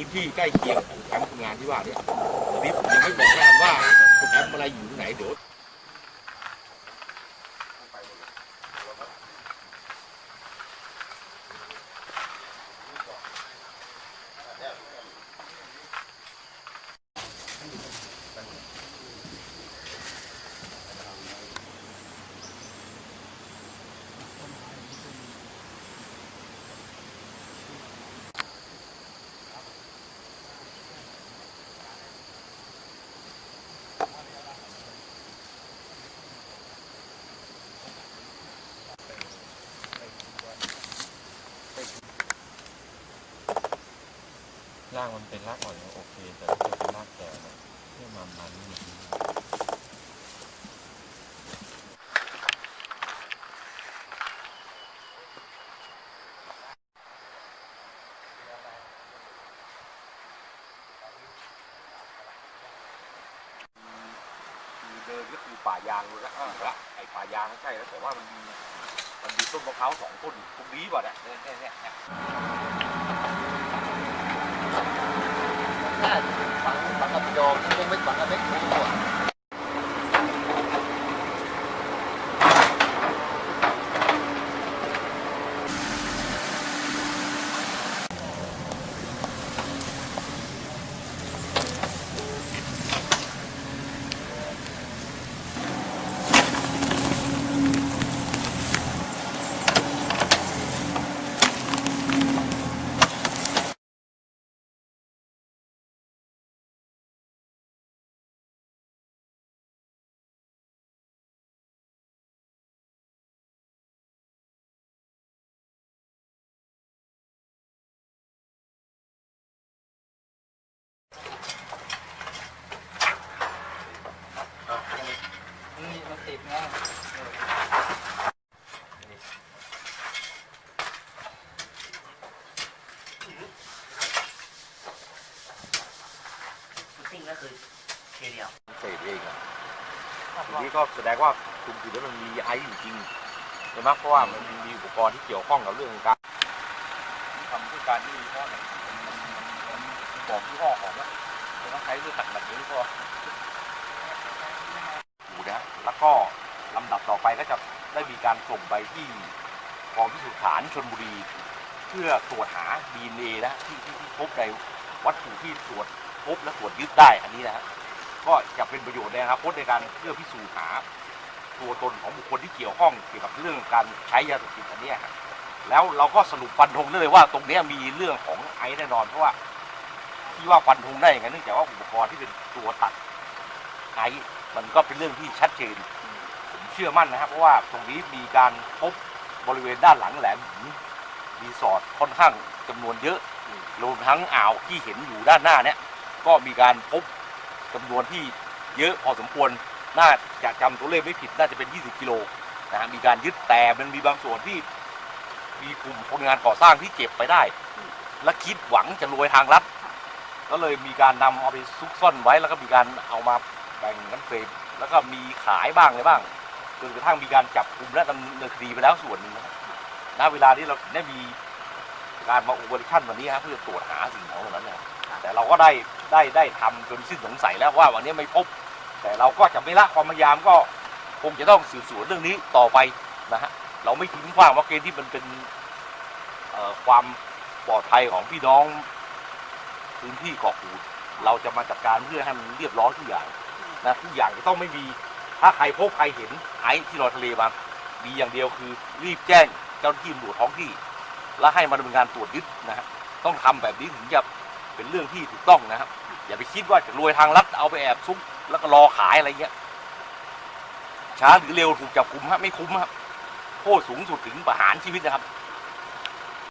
พื้นที่ใกล้เคียงของแคมป์คนงานที่ว่าเนี่ยตอนนี้ผมยังไม่บอกแล้วกันว่าแคมป์อะไรอยู่ที่ไหนเดี๋ยว รากมันเป็นรากอ่อนยังโอเค แต่ถ้าเกิดเป็นรากแก่เนี่ยที่มันมันนี่เดินก็คือป่ายางเลยนะละไอ้ป่ายางใช่แล้วแต่ว่ามันมีมันมีต้นมะพร้าวสองต้นตรงนี้ว่ะเนี่ยเนี่ยเนี่ยเนี่ยเนี่ย ถ้าฝัง ฝังกับโยมคงไม่ฝังกับเม็ดคูอะ นี่มันติดนะ ซิ่งก็คือเคเดียวเสพเองอะทีนี้ก็แสดงว่าคุณคือแล้วมันมีไอซ์อยู่จริงใช่ไหมเพราะว่ามันมีอุปกรณ์ที่เกี่ยวข้องกับเรื่องการทำด้วยการที่ยี่ห้อไหนมันมันมันมันบอกยี่ห้อของว่าแต่ว่าใช้ด้วยตักแบบนี้ก็อยู่นะแล้วก็ลำดับต่อไปก็จะได้มีการส่งไปที่กองพิสูจน์ฐานชนบุรี เพื่อตรวจหา DNA นะที่ที่ที่พบในวัตถุที่ตรวจ พบและตรวจยึดได้อันนี้นะฮะก็จะเป็นประโยชน์ในอนาคตในการเพื่อพิสูจน์หาตัวตนของบุคคลที่เกี่ยวข้องเกี่ยวกับเรื่องการใช้ยาเสพติดอันนี้ยฮะแล้วเราก็สรุปฟันธงได้เลยว่าตรงนี้มีเรื่องของไอซ์แน่นอนเพราะว่าที่ว่าฟันธงได้อย่างนั้นเนื่องจากว่าอุปกรณ์ที่เป็นตัวตัดไอซ์มันก็เป็นเรื่องที่ชัดเจนผมเชื่อมั่นนะครับเพราะว่าตรงนี้มีการพบบริเวณด้านหลังแหลมหินรีสอร์ทค่อนข้างจำนวนเยอะรวมทั้งอ่าวที่เห็นอยู่ด้านหน้าเนี้ย ก็มีการพบจำนวนที่เยอะพอสมควรน่าจะจำตัวเลขไม่ผิดน่าจะเป็น 20 กิโลนะมีการยึดแต่มันมีบางส่วนที่มีกลุ่มคนงานก่อสร้างที่เก็บไปได้ และคิดหวังจะรวยทางลัดก็เลยมีการนำเอาไปซุกซ่อนไว้แล้วก็มีการเอามาแบ่งกันเฟรมแล้วก็มีขายบ้างอะไรบ้างจนกระทั่งมีการจับกลุ่มและดำเนินคดีไปแล้วส่วนหนึ่งนะเวลาที่เราได้มีการมาอุบลชั่นวันนี้ครับเพื่อตรวจหาสิ่งของเหล่านั้นนะแต่เราก็ได้ ได้ได้ทำจนสิ้นสงสัยแล้วว่าวันนี้ไม่พบ แต่เราก็จะไม่ละความพยายามก็คงจะต้องสืบสวนเรื่องนี้ต่อไปนะฮะเราไม่ทิ้งขว้างว่าเกณฑ์ที่มันเป็นความปลอดภัยของพี่น้องพื้นที่เกาะกูดเราจะมาจัดการเพื่อให้มันเรียบร้อยทุกอย่างนะทุกอย่างจะต้องไม่มีถ้าใครพบใครเห็นไอ้ที่ลอยทะเลมามีอย่างเดียวคือรีบแจ้งเจ้าหน้าที่ตำรวจท้องที่ และให้มาดำเนินการตรวจยึดนะฮะต้องทำแบบนี้ถึงจะเป็นเรื่องที่ถูกต้องนะครับ อย่าไปคิดว่าจะรวยทางลัดเอาไปแอบซุกแล้วก็รอขายอะไรเงี้ยช้าหรือเร็วถูกจับคุมฮะไม่คุ้มครับโทษสูงสุดถึงประหารชีวิตนะครับ